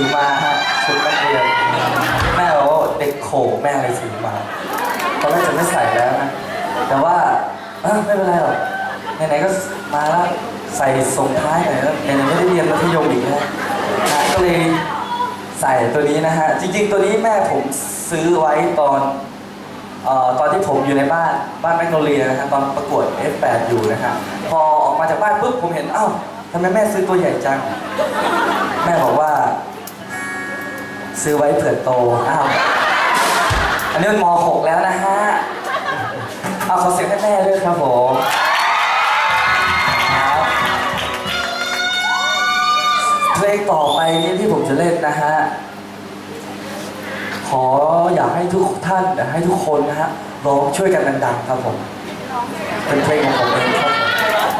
อมาฮะชุดนักเรียนแม่บอกว่าเด็กโขแม่เลยถือมาตอนแรกจะไม่ใส่แล้วนะแต่ว่าเอ้าไม่เป็นไรหรอกไหนๆก็มาแล้วใส่ส่งท้ายหน่อยแล้วไหนๆไม่ได้เรียนมัธยมอีกนะฮะก็เลยใส่ตัวนี้นะฮะจริง ๆ ตัวนี้แม่ผมซื้อไว้ตอนออตอนที่ผมอยู่ในบ้านบ้านแมกโนเลียนะฮะตอนประกวด F8 อยู่นะฮะพอออกมาจากบ้านปุ๊บผมเห็นอ้าวทำไมแม่ซื้อตัวใหญ่จัง แม่บอกว่า ซื้อไว้เผื่อโตอ้าวอันนี้มันม .6 แล้วนะฮะเอาขอเสียงให้แม่ด้วยครับผมครับเพลงต่อไปนี้ที่ผมจะเล่นนะฮะ ขออยากให้ทุกท่านอยากให้ทุกคนนะฮะร้องช่วยกันดังๆครับผม เป็นเพลงของผมเองครับผม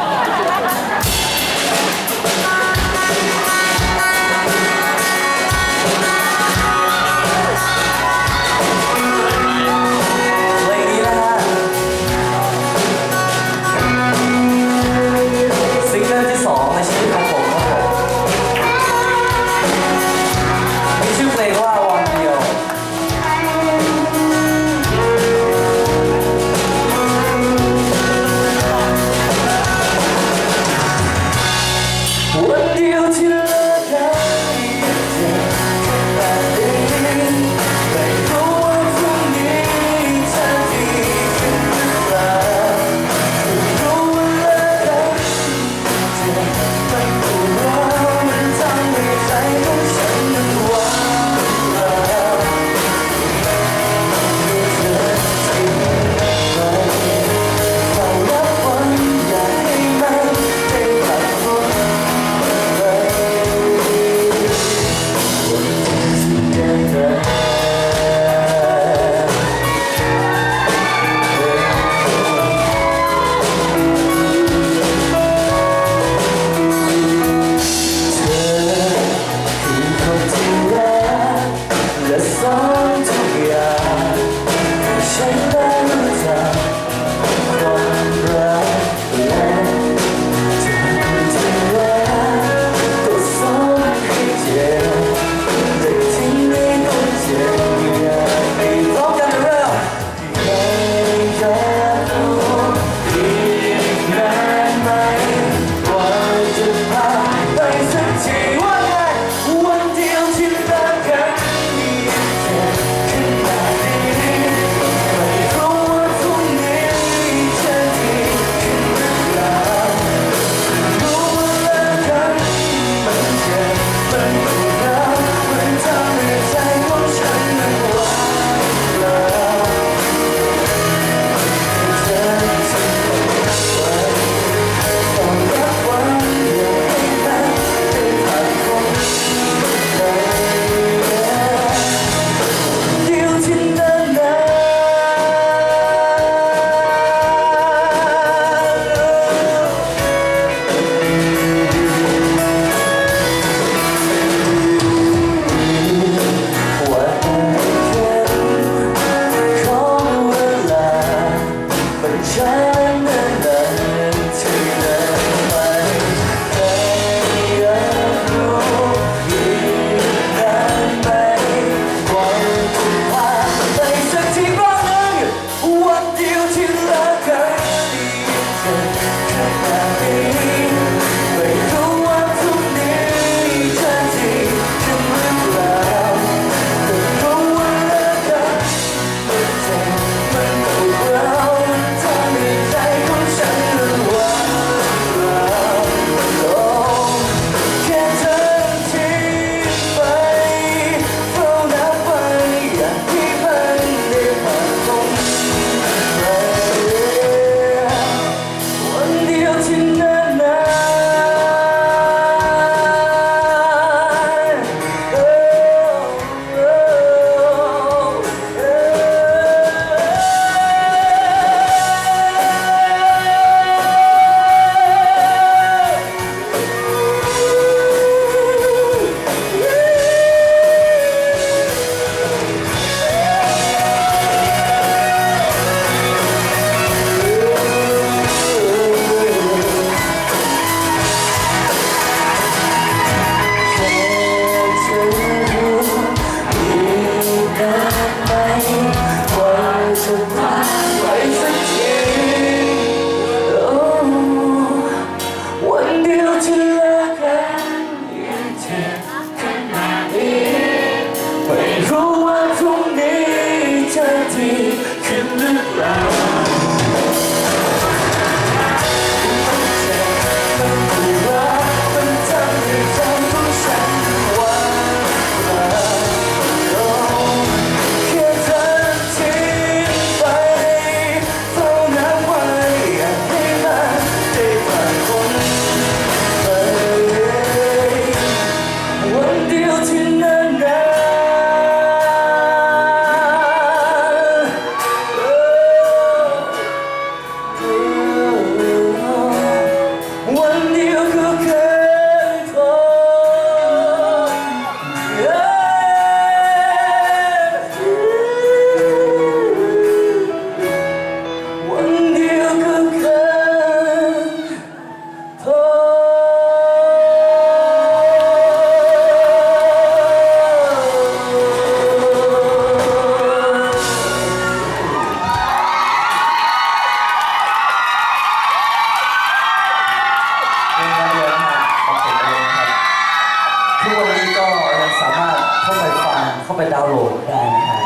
เข้าไปดาวน์โหลดได้นะครับ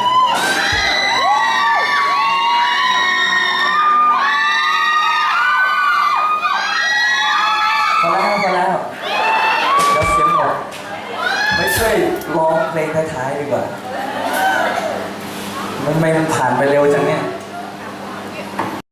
พอแล้วพอแล้วเดี๋ยวเสียงหมดไม่ช่วยร้องเพลงท้ายๆดีกว่า มันไม่มันผ่านไปเร็วจังเนี่ย